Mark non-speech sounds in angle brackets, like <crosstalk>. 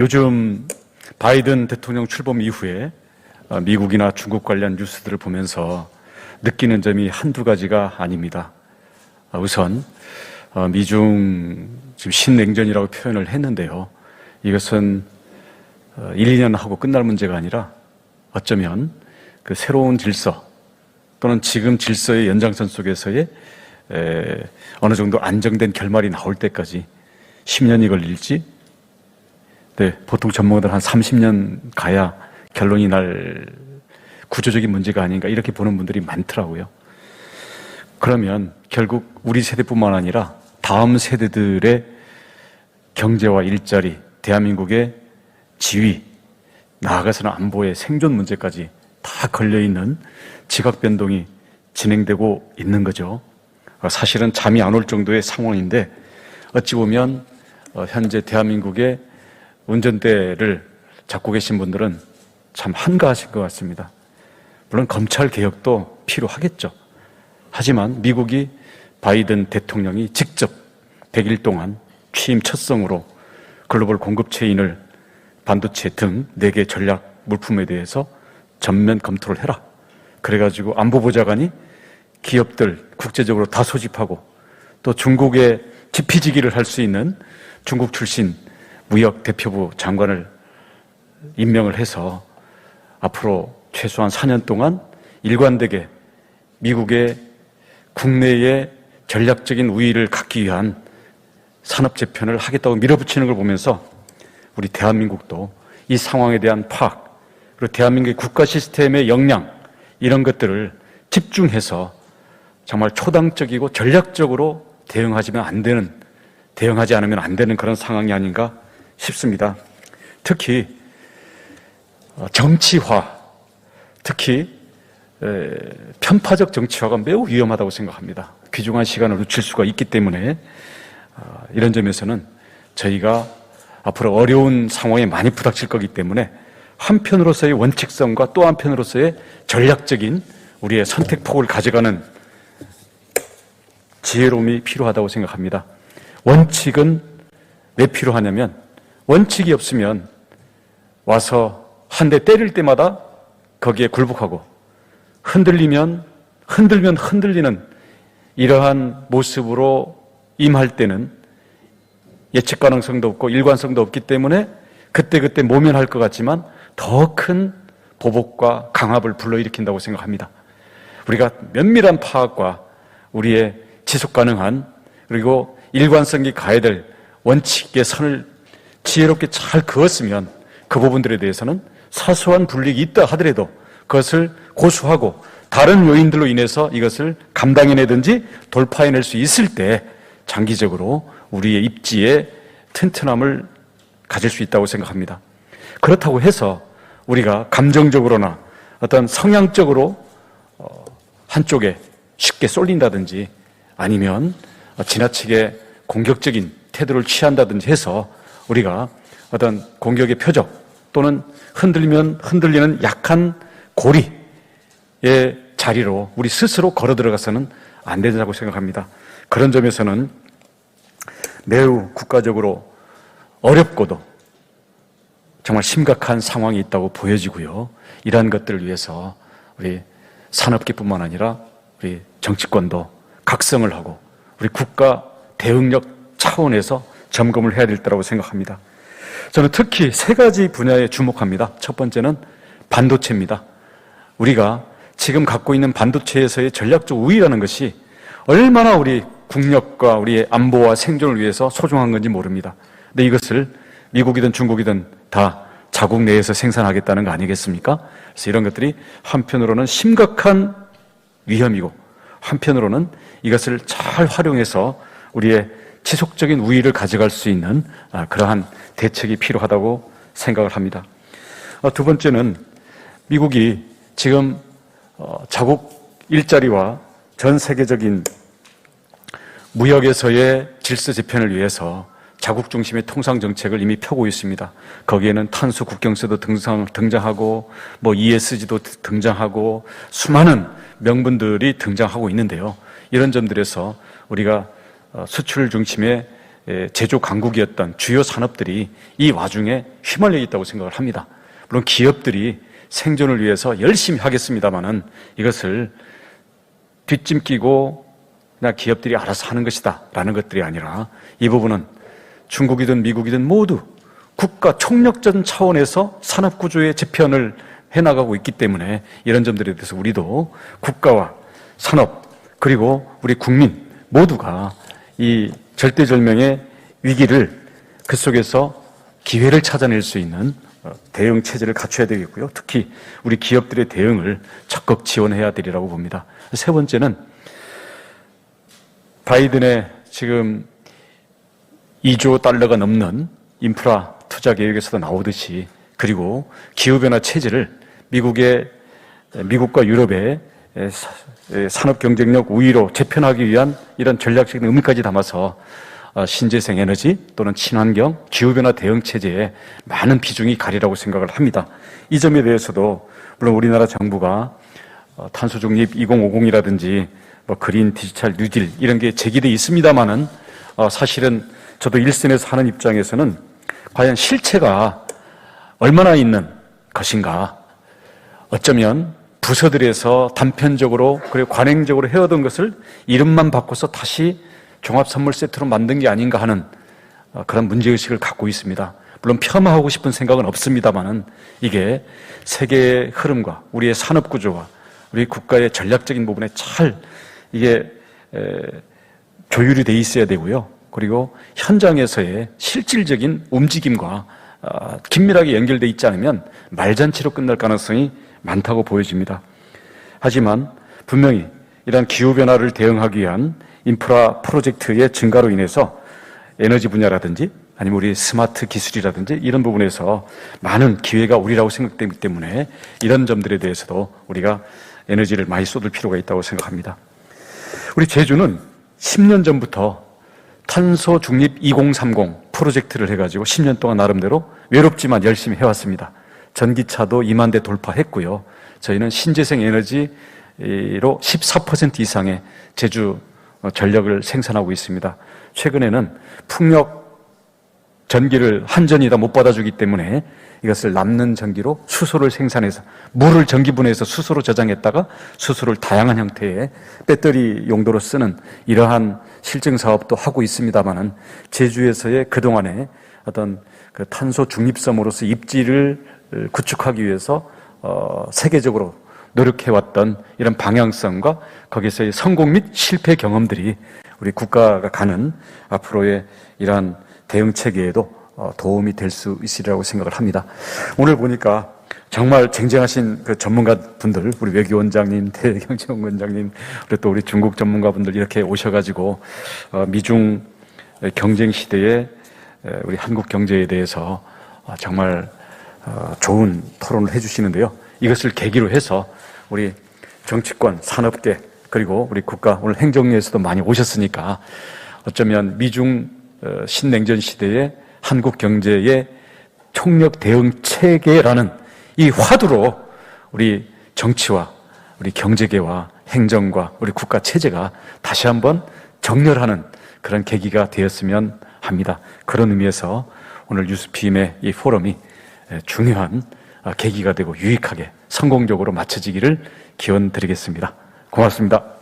요즘 바이든 대통령 출범 이후에 어, 미국이나 중국 관련 뉴스들을 보면서 느끼는 점이 한두 가지가 아닙니다. 어, 우선 어, 미중 지금 신냉전이라고 표현을 했는데요. 이것은 1, 2년 하고 끝날 문제가 아니라 어쩌면 그 새로운 질서 또는 지금 질서의 연장선 속에서의 에, 어느 정도 안정된 결말이 나올 때까지 10년이 걸릴지 네, 보통 전문가들 한 30년 가야 결론이 날 구조적인 문제가 아닌가 이렇게 보는 분들이 많더라고요. 그러면 결국 우리 세대뿐만 아니라 다음 세대들의 경제와 일자리, 대한민국의 지위, 나아가서는 안보의 생존 문제까지 다 걸려있는 지각 변동이 진행되고 있는 거죠. 사실은 잠이 안 올 정도의 상황인데 어찌 보면 어, 현재 대한민국의 운전대를 잡고 계신 분들은 참 한가하실 것 같습니다. 물론 검찰 개혁도 필요하겠죠. 하지만 미국이 바이든 대통령이 직접 100일 동안 취임 첫성으로 글로벌 공급 체인을 반도체 등 4개 전략 물품에 대해서 전면 검토를 해라. 그래가지고 안보보좌관이 기업들 국제적으로 다 소집하고 또 중국에 지피지기를 할 수 있는 중국 출신 무역 대표부 장관을 임명을 해서 앞으로 최소한 4년 동안 일관되게 미국의 국내의 전략적인 우위를 갖기 위한 산업 재편을 하겠다고 밀어붙이는 걸 보면서 우리 대한민국도 이 상황에 대한 파악, 그리고 대한민국의 국가 시스템의 역량, 이런 것들을 집중해서 정말 초당적이고 전략적으로 대응하지면 안 되는, 대응하지 않으면 안 되는 그런 상황이 아닌가 싶습니다. 특히 어, 정치화, 특히 편파적 정치화가 매우 위험하다고 생각합니다. 귀중한 시간을 놓칠 수가 있기 때문에 어, 이런 점에서는 저희가 앞으로 어려운 상황에 많이 부닥칠 거기 때문에 한편으로서의 원칙성과 또 한편으로서의 전략적인 우리의 선택폭을 가져가는 지혜로움이 필요하다고 생각합니다. 원칙은 왜 필요하냐면 원칙이 없으면 와서 한 대 때릴 때마다 거기에 굴복하고 흔들리면 흔들면 흔들리는 이러한 모습으로 임할 때는 예측 가능성도 없고 일관성도 없기 때문에 그때그때 모면할 것 같지만 더 큰 보복과 강압을 불러일으킨다고 생각합니다. 우리가 면밀한 파악과 우리의 지속 가능한 그리고 일관성이 가야 될 원칙의 선을 지혜롭게 잘 그었으면 그 부분들에 대해서는 사소한 불이익이 있다 하더라도 그것을 고수하고 다른 요인들로 인해서 이것을 감당해내든지 돌파해낼 수 있을 때 장기적으로 우리의 입지에 튼튼함을 가질 수 있다고 생각합니다. 그렇다고 해서 우리가 감정적으로나 어떤 성향적으로 어, 한쪽에 쉽게 쏠린다든지 아니면 지나치게 공격적인 태도를 취한다든지 해서 우리가 어떤 공격의 표적 또는 흔들면 흔들리는 약한 고리의 자리로 우리 스스로 걸어 들어가서는 안 된다고 생각합니다. 그런 점에서는 매우 국가적으로 어렵고도 정말 심각한 상황이 있다고 보여지고요. 이러한 것들을 위해서 우리 산업계뿐만 아니라 우리 정치권도 각성을 하고 우리 국가 대응력 차원에서 점검을 해야 될 때라고 생각합니다. 저는 특히 세 가지 분야에 주목합니다. 첫 번째는 반도체입니다. 우리가 지금 갖고 있는 반도체에서의 전략적 우위라는 것이 얼마나 우리 국력과 우리의 안보와 생존을 위해서 소중한 건지 모릅니다. 근데 이것을 미국이든 중국이든 다 자국 내에서 생산하겠다는 거 아니겠습니까? 그래서 이런 것들이 한편으로는 심각한 위험이고 한편으로는 이것을 잘 활용해서 우리의 지속적인 우위를 가져갈 수 있는 아, 그러한 대책이 필요하다고 생각을 합니다. 어, 두 번째는 미국이 지금 어, 자국 일자리와 전 세계적인 무역에서의 질서 재편을 위해서 자국 중심의 통상 정책을 이미 펴고 있습니다. 거기에는 탄소 국경세도 등장, 등장하고 뭐 ESG도 등장하고 수많은 명분들이 등장하고 있는데요. 이런 점들에서 우리가 어, 수출 중심의 에, 제조 강국이었던 주요 산업들이 이 와중에 휘말려 있다고 생각을 합니다. 물론 기업들이 생존을 위해서 열심히 하겠습니다만은 이것을 뒷짐 끼고 그냥 기업들이 알아서 하는 것이다 라는 것들이 아니라 이 부분은 중국이든 미국이든 모두 국가 총력전 차원에서 산업 구조의 재편을 해나가고 있기 때문에 이런 점들에 대해서 우리도 국가와 산업 그리고 우리 국민 모두가 이 절대절명의 위기를 그 속에서 기회를 찾아낼 수 있는 어, 대응 체제를 갖춰야 되겠고요. 특히 우리 기업들의 대응을 적극 지원해야 되리라고 봅니다. 세 번째는 바이든의 지금 2조 달러가 넘는 인프라 투자 계획에서도 나오듯이 그리고 기후변화 체제를 미국의 미국과 유럽의 산업 경쟁력 우위로 재편하기 위한 이런 전략적인 의미까지 담아서 어, 신재생 에너지 또는 친환경 기후변화 대응 체제에 많은 비중이 가리라고 생각을 합니다. 이 점에 대해서도 물론 우리나라 정부가 어, 탄소 중립 2050이라든지 뭐 그린 디지털 뉴딜 이런 게 제기돼 있습니다만은 어, 사실은 저도 일선에서 하는 입장에서는 과연 실체가 얼마나 있는 것인가 어쩌면 부서들에서 단편적으로 그리고 관행적으로 해오던 것을 이름만 바꿔서 다시 종합 선물 세트로 만든 게 아닌가 하는 어, 그런 문제의식을 갖고 있습니다. 물론 폄하하고 싶은 생각은 없습니다만은 이게 세계의 흐름과 우리의 산업 구조와 우리 국가의 전략적인 부분에 잘 이게 조율이 돼 있어야 되고요. 그리고 현장에서의 실질적인 움직임과 어, 긴밀하게 연결돼 있지 않으면 말잔치로 끝날 가능성이 많다고 보여집니다. 하지만 분명히 이러한 기후변화를 대응하기 위한 인프라 프로젝트의 증가로 인해서 에너지 분야라든지 아니면 우리 스마트 기술이라든지 이런 부분에서 많은 기회가 우리라고 생각되기 때문에 이런 점들에 대해서도 우리가 에너지를 많이 쏟을 필요가 있다고 생각합니다. 우리 제주는 10년 전부터 탄소 중립 2030 프로젝트를 해가지고 10년 동안 나름대로 외롭지만 열심히 해왔습니다. 전기차도 2만 대 돌파했고요. 저희는 신재생 에너지로 14% 이상의 제주 전력을 생산하고 있습니다. 최근에는 풍력 전기를 한전이다 못 받아주기 때문에 이것을 남는 전기로 수소를 생산해서 물을 전기분해해서 수소로 저장했다가 수소를 다양한 형태의 배터리 용도로 쓰는 이러한 실증 사업도 하고 있습니다만은 제주에서의 그동안의 어떤 그 탄소 중립섬으로서 입지를 구축하기 위해서 어, 세계적으로 노력해왔던 이런 방향성과 거기서의 성공 및 실패 경험들이 우리 국가가 가는 앞으로의 이러한 대응 체계에도 어, 도움이 될 수 있으리라고 생각을 합니다. 오늘 보니까 정말 쟁쟁하신 그 전문가 분들, 우리 외교원장님, <laughs> 대경제원 원장님, 그리고 또 우리 중국 전문가 분들 이렇게 오셔가지고 어, 미중 경쟁 시대에 우리 한국 경제에 대해서 어, 정말 좋은 토론을 해주시는데요. 이것을 계기로 해서 우리 정치권, 산업계 그리고 우리 국가 오늘 행정위에서도 많이 오셨으니까 어쩌면 미중 신냉전 시대에 한국 경제의 총력 대응 체계라는 이 화두로 우리 정치와 우리 경제계와 행정과 우리 국가 체제가 다시 한번 정렬하는 그런 계기가 되었으면 합니다. 그런 의미에서 오늘 뉴스핌의 이 포럼이 중요한 계기가 되고 유익하게 성공적으로 마쳐지기를 기원 드리겠습니다. 고맙습니다.